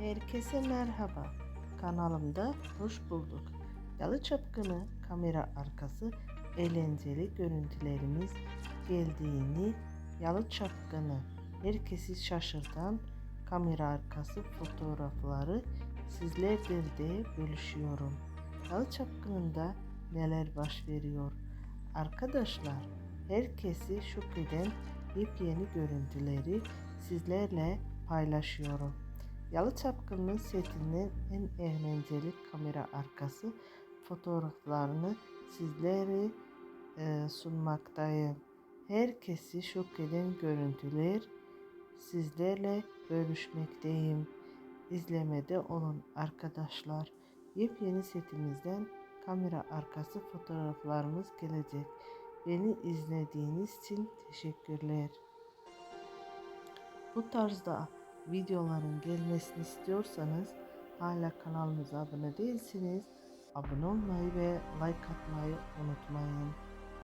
Herkese merhaba. Kanalımda hoş bulduk. Yalı Çapkını kamera arkası eğlenceli görüntülerimiz geldiğini Yalı Çapkını herkesi şaşırtan kamera arkası fotoğrafları sizlerdir de bölüşüyorum. Yalı Çapkını'nda neler baş veriyor? Arkadaşlar herkesi şok eden yepyeni görüntüleri sizlerle paylaşıyorum. Yalı Çapkını'nın setinden en eğlenceli kamera arkası fotoğraflarını sizlere e, sunmaktayım. Herkesi şok eden görüntüler sizlerle bölüşmekteyim. İzlemede olun arkadaşlar. Yepyeni setimizden kamera arkası fotoğraflarımız gelecek. Beni izlediğiniz için teşekkürler. Bu tarzda videoların gelmesini istiyorsanız hala kanalımıza abone değilsiniz. Abone olmayı ve like atmayı unutmayın.